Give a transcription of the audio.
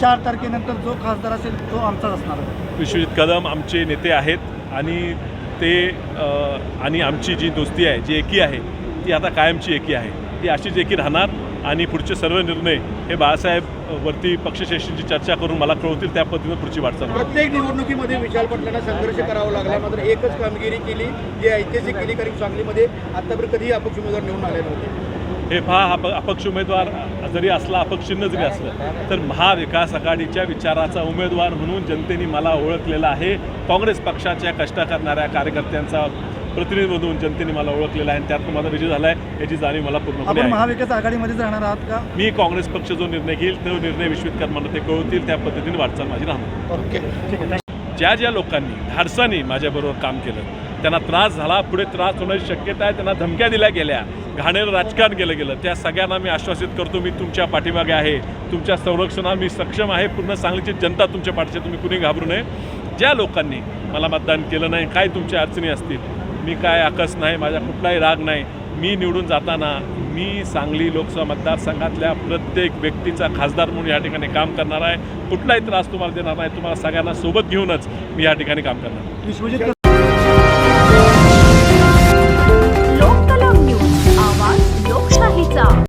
चार तारखेनंतर जो खासदार असेल तो आमचाच असणार आहे. विश्वजित कदम आमचे नेते आहेत आणि ते आणि आमची जी दोस्ती आहे जी एकी आहे ती आता कायमची एकी आहे. ती अशीच एकी राहणार आणि पुढचे सर्व निर्णय हे बाळासाहेब वरती पक्षश्रेष्ठींची चर्चा करून मला कळवतील त्या पद्धतीनं पुढची वाटचाल. प्रत्येक निवडणुकीमध्ये विशाल पाटलांना संघर्ष करावा लागला. मात्र एकच कामगिरी केली जी ऐतिहासिक केली कारण सांगलीमध्ये आतापर्यंत कधीही अपक्ष उमेदवार निवडून आले नव्हते हे पहा प- अपक्ष उमेदवार जरी असला अपक्षिन्न जरी असलं तर महाविकास आघाडीच्या विचाराचा उमेदवार म्हणून जनतेने मला ओळखलेला आहे. काँग्रेस पक्षाच्या कष्ट करणाऱ्या कार्यकर्त्यांचा प्रतिनिधी म्हणून जनतेने मला ओळखलेला आहे. आणि त्यात माझा विजय झाला आहे याची जाणीव मला आहे. महाविकास आघाडीमध्येच राहणार आहात का? मी काँग्रेस पक्ष जो निर्णय घेईल तो निर्णय विश्वित कर्मानं ते कळवतील त्या पद्धतीने वाटचाल माझी राहणार. ज्या ज्या लोकांनी धाडसाने माझ्याबरोबर काम केलं त्यांना त्रास झाला पुढे त्रास होण्याची शक्यता आहे त्यांना धमक्या दिल्या गेल्या. घाणेरं राजकारण केलं गेलं. त्या सगळ्यांना मी आश्वासित करतो मी तुमच्या पाठीमागे आहे. तुमच्या संरक्षणा मी सक्षम आहे. पूर्ण सांगलीची जनता तुमच्या पाठीशी तुम्ही कुणी घाबरू नये. ज्या लोकांनी मला मतदान केलं नाही काय तुमच्या अडचणी असतील? मी काय आकस नाही माझा कुठलाही राग नाही. मी निवडून जाताना मी सांगली लोकसभा मतदारसंघातल्या प्रत्येक व्यक्तीचा खासदार म्हणून या ठिकाणी काम करणार आहे. कुठलाही त्रास तुम्हाला देणार नाही. तुम्हाला सगळ्यांना सोबत घेऊनच मी या ठिकाणी काम करणार